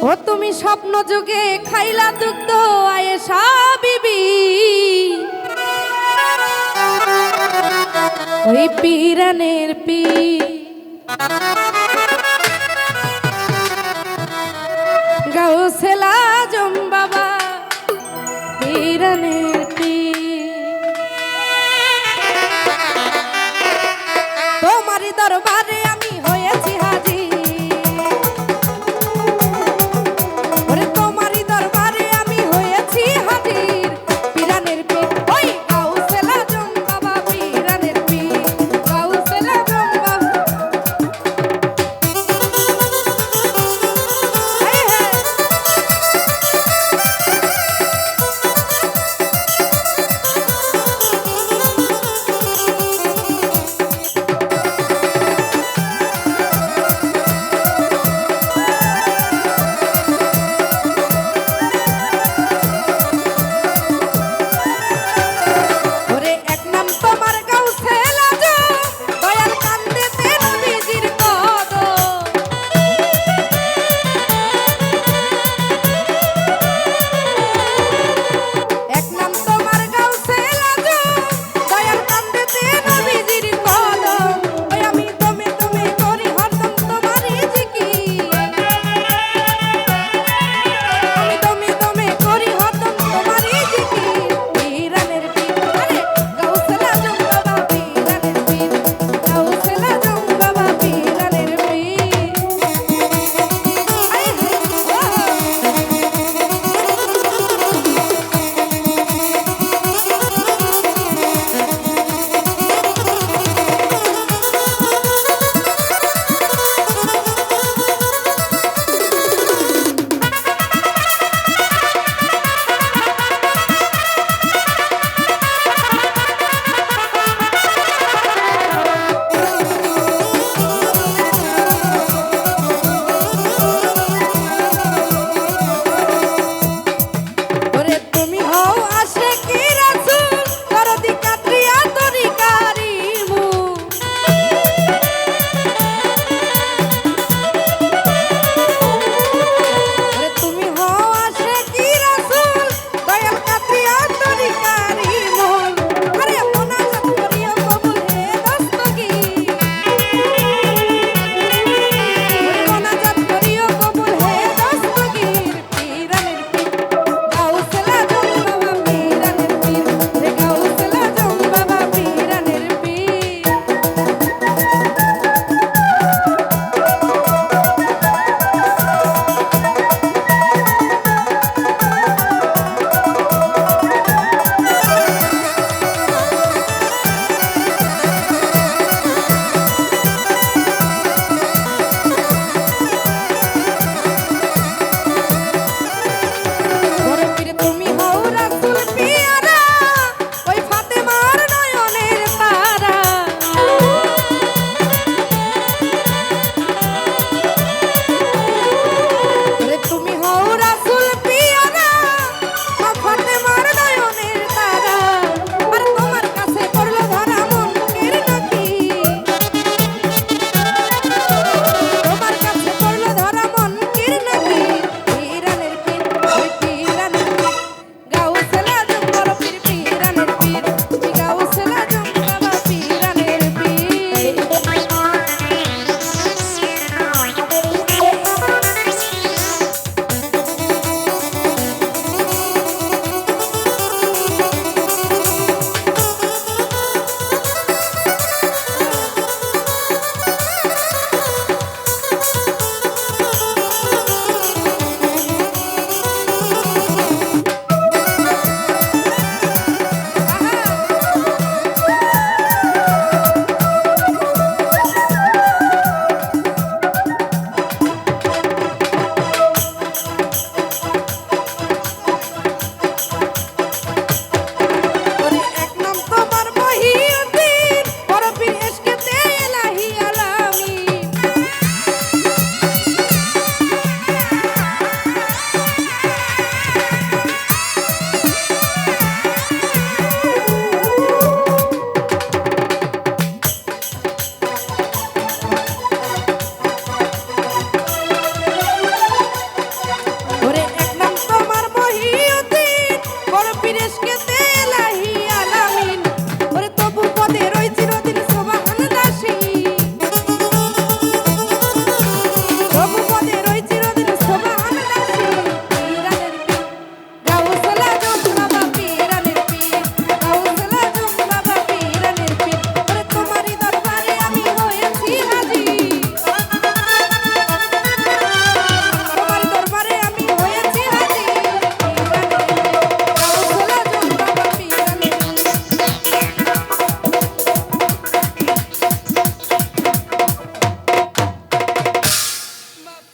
ও তুমি স্বপ্ন যুগে খাইলা দুগ্ধ আয়েশা বিবি। ওই পিরানের পি গাউসেলা জম বাবা পিরানের পি তোমারই দরবার